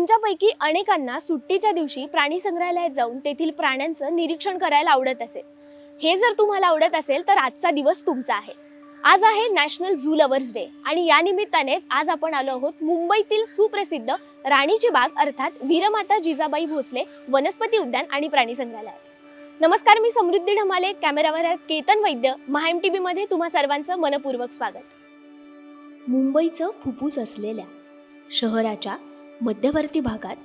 तुमच्यापैकी अनेकांना सुट्टीच्या दिवशी प्राणी संग्रहालयात जाऊन तेथील प्राण्यांचं निरीक्षण करायला आवडत असेल. हे जर तुम्हाला आवडत असेल तर आजचा दिवस तुमचा आहे. आज आहे नॅशनल झू लवर्स डे आणि या निमित्तानेच आज आपण आलो आहोत मुंबईतील सुप्रसिद्ध राणीची बाग अर्थात वीरमाता जिजाबाई भोसले वनस्पती उद्यान आणि प्राणी संग्रहालयात नमस्कार मी समृद्धी ढमाले कॅमेरावर आहे केतन वैद्य. महा टी टी मध्ये तुम्हा सर्वांचं मनपूर्वक स्वागत. मुंबईचं फुफ्फुस असलेल्या शहराच्या मध्यवर्ती भागात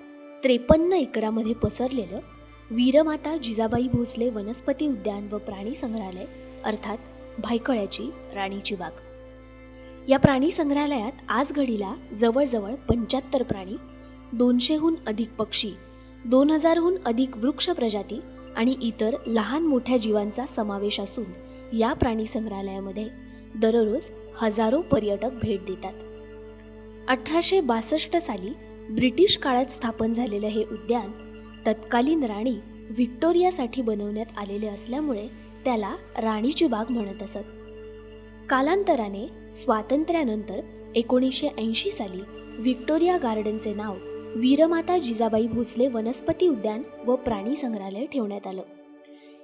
त्रेपन्न एकरामध्ये पसरलेलं वीरमाता जिजाबाई भोसले वनस्पती उद्यान व प्राणी संग्रहालय अर्थात भायखळ्याची राणीची बाग. या प्राणी संग्रहालयात आज घडीला जवळजवळ पंच्याहत्तर प्राणी दोनशेहून अधिक पक्षी दोन हजारहून अधिक वृक्ष प्रजाती आणि इतर लहान मोठ्या जीवांचा समावेश असून या प्राणी संग्रहालयामध्ये दररोज हजारो पर्यटक भेट देतात. अठराशे बासष्ट साली ब्रिटिश काळात स्थापन झालेलं हे उद्यान तत्कालीन राणी व्हिक्टोरियासाठी बनवण्यात आलेले असल्यामुळे त्याला राणीची बाग म्हणत असत. कालांतराने स्वातंत्र्यानंतर एकोणीसशे ऐंशी साली व्हिक्टोरिया गार्डनचे नाव वीरमाता जिजाबाई भोसले वनस्पती उद्यान व प्राणी संग्रहालय ठेवण्यात आलं.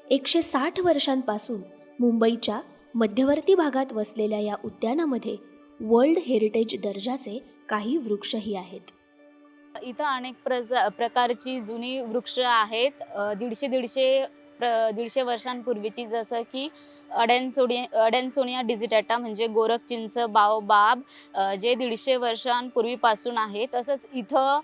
एकशे साठ वर्षांपासून मुंबईच्या मध्यवर्ती भागात वसलेल्या या उद्यानामध्ये वर्ल्ड हेरिटेज दर्जाचे काही वृक्षही आहेत. इथं अनेक प्रकारची जुनी वृक्ष आहेत. दीडशे दीडशे प्र दीडशे वर्षांपूर्वीची जसं की अडेनसोडी अडेनसोनिया डिजिटॅटा म्हणजे गोरख चिंच बाओबाब जे दीडशे वर्षांपूर्वीपासून आहे. तसंच इथं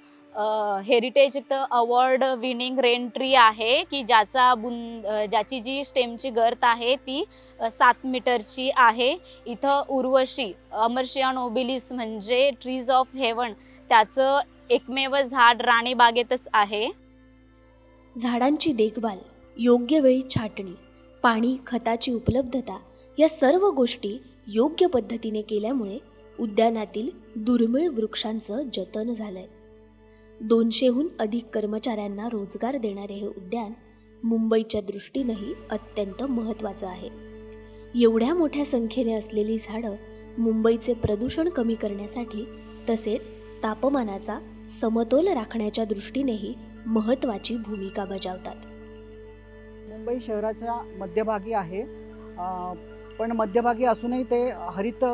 heritage award winning rain tree आहे की ज्याचा बुं ज्याची जी स्टेमची गर्त आहे ती सात मीटरची आहे. इथं उर्वशी अमर्शिया नोबिलिस म्हणजे ट्रीज ऑफ हेवन त्याचं एकमेव झाड राणीबागेतच आहे. झाडांची देखभाल योग्य वेळी छाटणी पाणी खताची उपलब्धता या सर्व गोष्टी योग्य पद्धतीने केल्यामुळे उद्यानातील दुर्मिळ वृक्षांचं जतन झालंय. दोनशेहून अधिक कर्मचाऱ्यांना रोजगार देणारे हे उद्यान मुंबईच्या दृष्टीनंही अत्यंत महत्त्वाचं आहे. एवढ्या मोठ्या संख्येने असलेली झाडं मुंबईचे प्रदूषण कमी करण्यासाठी तसेच तापमानाचा समतोल राखण्याच्या दृष्टीनेही महत्त्वाची भूमिका बजावतात. मुंबई शहराच्या मध्यभागी आहे. पण मध्यभागी असूनही ते हरित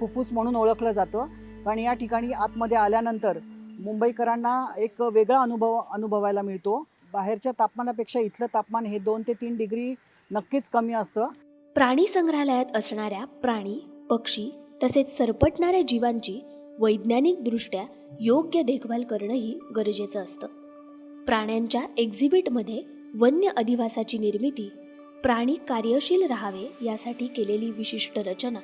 फुफ्फुस म्हणून ओळखलं जातं. कारण या ठिकाणी आतमध्ये आल्यानंतर मुंबईकरांना एक वेगळा अनुभव अनुभवायला मिळतो. बाहेरच्या तापमानापेक्षा इथलं तापमान हे दोन ते तीन डिग्री नक्कीच कमी असतं. प्राणी संग्रहालयात असणाऱ्या प्राणी पक्षी तसेच सरपटणाऱ्या जीवांची वैज्ञानिकदृष्ट्या योग्य देखभाल करणंही गरजेचं असतं. प्राण्यांच्या एक्झिबिटमध्ये वन्य अधिवासाची निर्मिती प्राणी कार्यशील राहावे यासाठी केलेली विशिष्ट रचना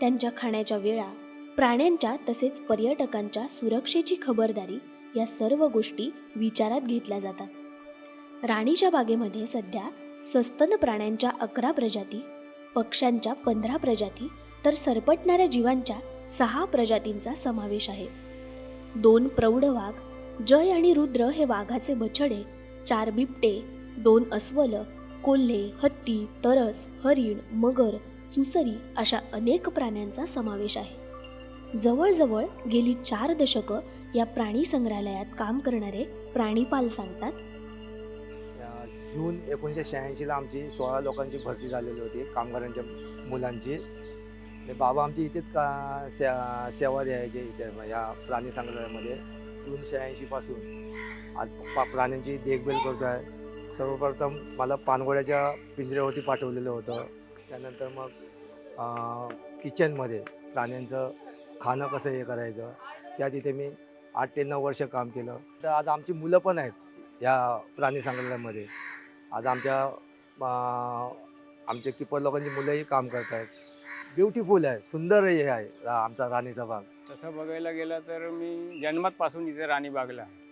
त्यांच्या खाण्याच्या वेळा प्राण्यांच्या तसेच पर्यटकांच्या सुरक्षेची खबरदारी या सर्व गोष्टी विचारात घेतल्या जातात. राणीच्या बागेमध्ये सध्या सस्तन प्राण्यांच्या अकरा प्रजाती पक्ष्यांच्या पंधरा प्रजाती तर सरपटणाऱ्या जीवांच्या सहा प्रजातींचा समावेश आहे. दोन प्रौढ वाघ जय आणि रुद्र हे वाघाचे बछडे चार बिबटे दोन अस्वल कोल्हे हत्ती तरस हरिण मगर सुसरी अशा अनेक प्राण्यांचा समावेश आहे. जवळजवळ गेली चार दशकं या प्राणी संग्रहालयात काम करणारे प्राणीपाल सांगतात. जून एकोणीसशे शहाऐंशीला आमची सोळा लोकांची भरती झालेली होती कामगारांच्या मुलांची. ते बाबा आमची इथेच का से सेवा द्यायचे इथे या प्राणी संग्रहालयामध्ये. दोनशे ऐंशीपासून आज पा प्राण्यांची देखभाल करतो आहे सर्वप्रथम मला पानगोळ्याच्या पिंजऱ्यावरती पाठवलेलं होतं. त्यानंतर मग किचनमध्ये प्राण्यांचं खाणं कसं हे करायचं त्या तिथे मी आठ ते नऊ वर्ष काम केलं. तर आज आमची मुलं पण आहेत या प्राणी संग्रहालयामध्ये. आज आमच्या आमच्या किपर लोकांची मुलंही काम करत आहेत ब्युटिफुल आहे सुंदर हे आहे रा- आमचा राणीचा भाग तसं बघायला गेलं तर मी जन्मातपासून इथे राणीबागला आहे.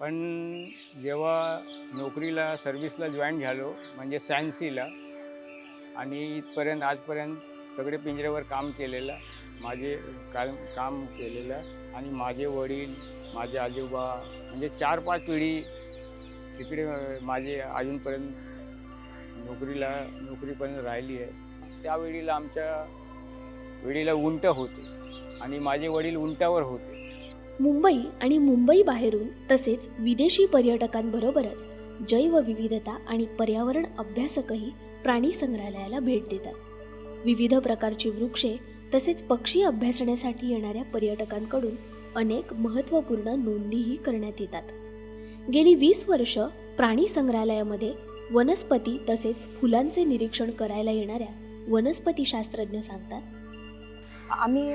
पण जेव्हा नोकरीला सर्व्हिसला जॉईन झालो म्हणजे सॅन्सीला आणि इथपर्यंत आजपर्यंत सगळे पिंजऱ्यावर काम केलेलं माझे काम काम केलेलं आणि माझे वडील माझे आजोबा म्हणजे चार पाच पिढी तिकडे अं, माझे अजूनपर्यंत नोकरीला नोकरीपर्यंत राहिली आहे त्यावेळीला आमच्या वेळीला उंट होते आणि माझे वडील उंटावर होते. मुंबई आणि मुंबई बाहेरून तसेच विदेशी पर्यटकांबरोबरच जैवविविधता आणि पर्यावरण अभ्यासकही प्राणी संग्रहालयाला भेट देतात. विविध प्रकारची वृक्षे तसेच पक्षी अभ्यासण्यासाठी येणाऱ्या पर्यटकांकडून अनेक महत्त्वपूर्ण नोंदीही करण्यात येतात. गेली वीस वर्ष प्राणी संग्रहालयामध्ये वनस्पती तसेच फुलांचे निरीक्षण करायला येणाऱ्या वनस्पती शास्त्रज्ञ सांगतात? आम्ही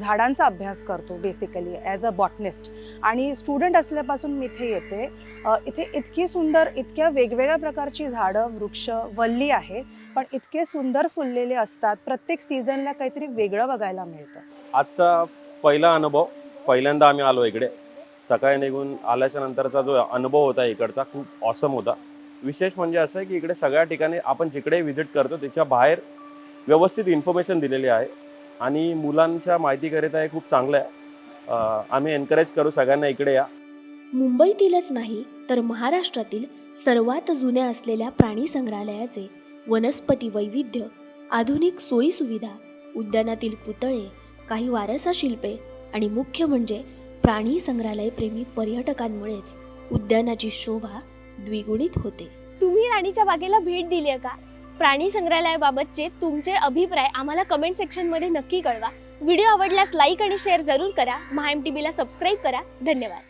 झाडांचा अभ्यास करतो बेसिकली ॲज अ बॉटनिस्ट आणि स्टुडंट असल्यापासून मी इथे येते. इथे इतकी सुंदर इतक्या वेगवेगळ्या प्रकारची झाडं वृक्ष वल्ली आहे पण इतके सुंदर फुललेले असतात. प्रत्येक सीझनला काहीतरी वेगळं बघायला मिळतं. आजचा पहिला अनुभव पहिल्यांदा आम्ही आलो इकडे. सकाळी निघून आल्याच्या नंतरचा जो अनुभव होता इकडचा खूप ऑसम होता. विशेष म्हणजे असं आहे की इकडे सगळ्या ठिकाणी आपण जिकडे व्हिजिट करतो त्याच्या बाहेर व्यवस्थित इन्फॉर्मेशन दिलेली आहे. आणि मुलांच्या माहितीकरिता हे खूप चांगलं आहे. आम्ही एनकरेज करू सगळ्यांना इकडे या. मुंबईतीलच नाही तर महाराष्ट्रातील सर्वात जुन्या असलेल्या प्राणी संग्रहालयाचे वनस्पती वैविध्य आधुनिक सोयीसुविधा उद्यानातील पुतळे काही वारसा शिल्पे आणि मुख्य म्हणजे प्राणी संग्रहालय प्रेमी पर्यटकांमुळेच उद्यानाची शोभा द्विगुणित होते. तुम्ही राणीच्या बागेला भेट दिली आहे का? प्राणी संग्रहालयाबाबतचे तुमचे अभिप्राय आम्हाला कमेंट सेक्शनमध्ये नक्की कळवा. व्हिडिओ आवडल्यास लाईक आणि शेअर जरूर करा. महाएम टी सबस्क्राईब करा. धन्यवाद.